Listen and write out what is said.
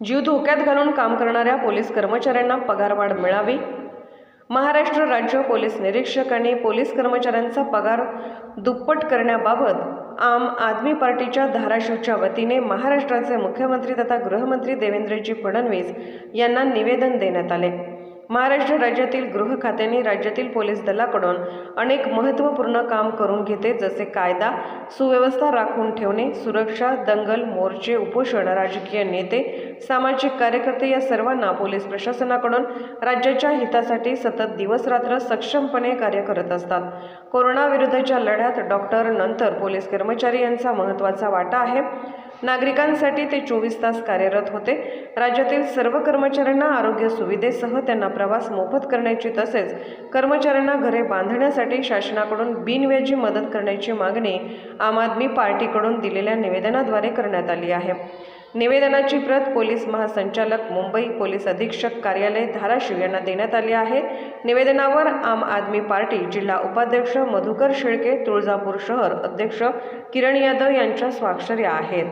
जीव धोक्यात घालून काम करणाऱ्या पोलीस कर्मचाऱ्यांना पगारवाढ मिळावी. महाराष्ट्र राज्य पोलीस निरीक्षक आणि पोलीस कर्मचाऱ्यांचा पगार दुप्पट करण्याबाबत आम आदमी पार्टीच्या धाराशिवच्या वतीने महाराष्ट्राचे मुख्यमंत्री तथा गृहमंत्री देवेंद्रजी फडणवीस यांना निवेदन देण्यात आले. महाराष्ट्र राज्यातील गृह खात्याने राज्यातील पोलीस दलाकडून अनेक महत्त्वपूर्ण काम करून घेते जसे कायदा सुव्यवस्था राखून ठेवणे सुरक्षा दंगल मोर्चे उपोषण राजकीय नेते सामाजिक कार्यकर्ते या सर्वांना पोलीस प्रशासनाकडून राज्याच्या हितासाठी सतत दिवसरात्र सक्षमपणे कार्य करत असतात. कोरोनाविरुद्धच्या लढ्यात डॉक्टर नंतर पोलीस कर्मचारी यांचा महत्त्वाचा वाटा आहे. नागरिकांसाठी ते चोवीस तास कार्यरत होते. राज्यातील सर्व कर्मचाऱ्यांना आरोग्य सुविधेसह त्यांना प्रवास मोफत करण्याची तसेच कर्मचाऱ्यांना घरे बांधण्यासाठी शासनाकडून बिनव्याजी मदत करण्याची मागणी आम आदमी पार्टीकडून दिलेल्या निवेदनाद्वारे करण्यात आली आहे. निवेदनाची प्रत पोलीस महासंचालक मुंबई पोलीस अधीक्षक कार्यालय धाराशिव यांना देण्यात आली आहे. निवेदनावर आम आदमी पार्टी जिल्हा उपाध्यक्ष मधुकर शेळके तुळजापूर शहर अध्यक्ष किरण यादव यांच्या स्वाक्षऱ्या आहेत.